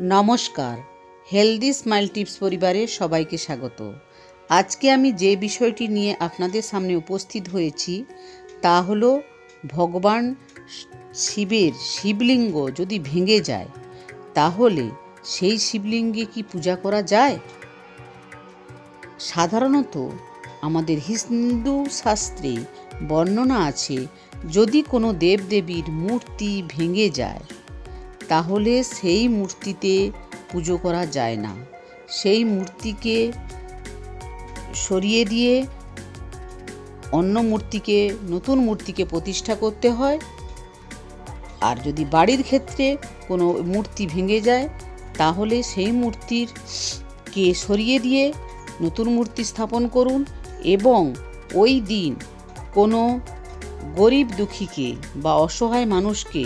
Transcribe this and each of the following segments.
নমস্কার healthy smile tips পরিবারে সবাইকে স্বাগত। আজকে আমি যে বিষয়টি নিয়ে আপনাদের সামনে উপস্থিত হয়েছি, তা হল ভগবান শিবের শিবলিঙ্গ যদি ভেঙে যায়, তাহলে সেই শিবলিঙ্গে কি পূজা করা যায়? সাধারণত আমাদের হিন্দু শাস্ত্রে বর্ণনা আছে, যদি কোনো দেবদেবীর মূর্তি ভেঙে যায় তাহলে সেই মূর্তিতে পুজো করা যায় না। সেই মূর্তিকে সরিয়ে দিয়ে অন্য মূর্তিকে, নতুন মূর্তিকে প্রতিষ্ঠা করতে হয়। আর যদি বাড়ির ক্ষেত্রে কোনো মূর্তি ভেঙে যায়, তাহলে সেই মূর্তির কে সরিয়ে দিয়ে নতুন মূর্তি স্থাপন করুন এবং ওই দিন কোনো গরিব দুঃখীকে বা অসহায় মানুষকে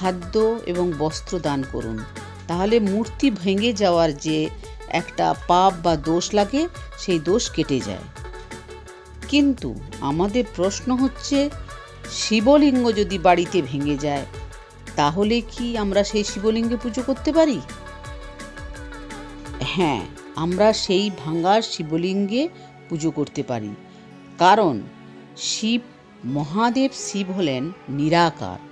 খাদ্য এবং বস্ত্র দান করুন। তাহলে মূর্তি ভেঙে যাওয়ার যে একটা পাপ বা দোষ লাগে, সেই দোষ কেটে যায়। কিন্তু আমাদের প্রশ্ন হচ্ছে, শিবলিঙ্গ যদি বাড়িতে ভেঙে যায়, তাহলে কি আমরা সেই শিবলিঙ্গে পুজো করতে পারি? হ্যাঁ আমরা সেই ভাঙার শিবলিঙ্গে পুজো করতে পারি। কারণ শিব, মহাদেব শিব হলেন নিরাকার।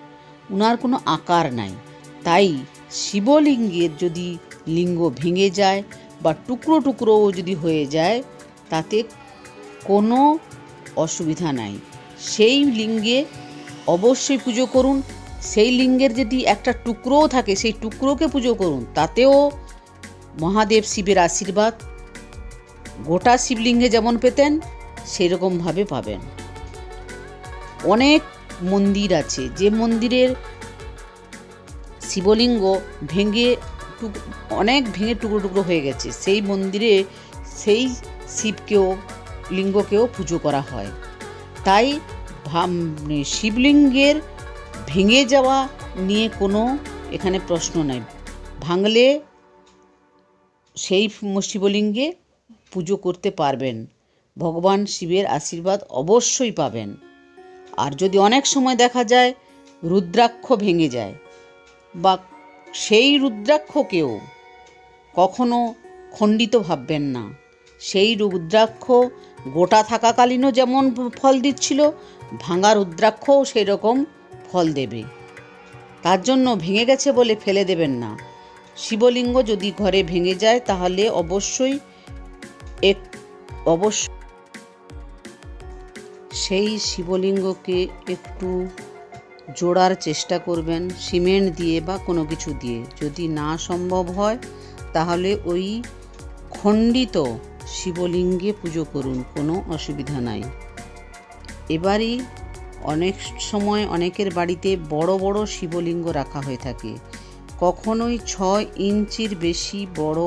উনার কোনো আকার নাই। তাই শিবলিঙ্গের যদি লিঙ্গ ভেঙে যায় বা টুকরো টুকরো যদি হয়ে যায়, তাতে কোনো অসুবিধা নাই। সেই লিঙ্গে অবশ্যই পুজো করুন। সেই লিঙ্গের যদি একটা টুকরোও থাকে, সেই টুকরোকে পুজো করুন, তাতেও মহাদেব শিবের আশীর্বাদ। গোটা শিবলিঙ্গে যেমন পেতেন, সেরকমভাবে পাবেন। অনেক মন্দির আছে। যে মন্দিরের শিবলিঙ্গ ভেঙে অনেক ভেঙে টুকরো টুকরো হয়ে গেছে। সেই মন্দিরে সেই শিবকেও, লিঙ্গকেও পুজো করা হয়। তাই মানে শিবলিঙ্গের ভেঙে যাওয়া নিয়ে কোনো এখানে প্রশ্ন নাই। ভাঙলে সেই শিবলিঙ্গে পুজো করতে পারবেন। ভগবান শিবের আশীর্বাদ অবশ্যই পাবেন। আর যদি অনেক সময় দেখা যায়, রুদ্রাক্ষ ভেঙে যায়। বা সেই রুদ্রাক্ষকেও কখনো খণ্ডিত ভাববেন না। সেই রুদ্রাক্ষ গোটা থাকাকালীনও যেমন ফল দিচ্ছিল, ভাঙা রুদ্রাক্ষও সেই রকম ফল দেবে। তার জন্য ভেঙে গেছে বলে ফেলে দেবেন না। শিবলিঙ্গ যদি ঘরে ভেঙে যায়, তাহলে অবশ্যই এক অবশ্য সেই শিবলিঙ্গকে একটু জোড়ার চেষ্টা করবেন, সিমেন্ট দিয়ে বা কোনো কিছু দিয়ে। যদি না সম্ভব হয়, তাহলে ওই খণ্ডিত শিবলিঙ্গে পুজো করুন, কোনো অসুবিধা নাই। এবারই অনেক সময় অনেকের বাড়িতে বড় বড় শিবলিঙ্গ রাখা হয়ে থাকে। কখনোই ছয় ইঞ্চির বেশি বড়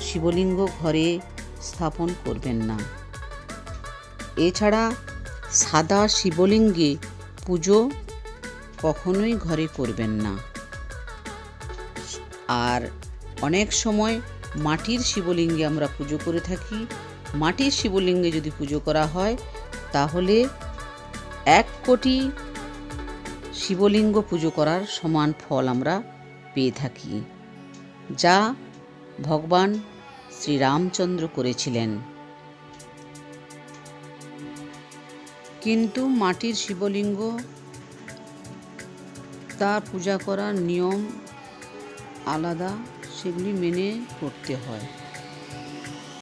শিবলিঙ্গ ঘরে স্থাপন করবেন না। এছাড়া সাদা শিবলিঙ্গে পুজো কখনোই ঘরে করবেন না। আর অনেক সময় মাটির শিবলিঙ্গে আমরা পুজো করে থাকি। মাটির শিবলিঙ্গে যদি পুজো করা হয়, তাহলে এক কোটি শিবলিঙ্গ পুজো করার সমান ফল আমরা পেয়ে থাকি, যা ভগবান শ্রীরামচন্দ্র করেছিলেন। কিন্তু মাটির শিবলিঙ্গ তার পূজা করার নিয়ম আলাদা সেগুলি মেনে করতে হয়।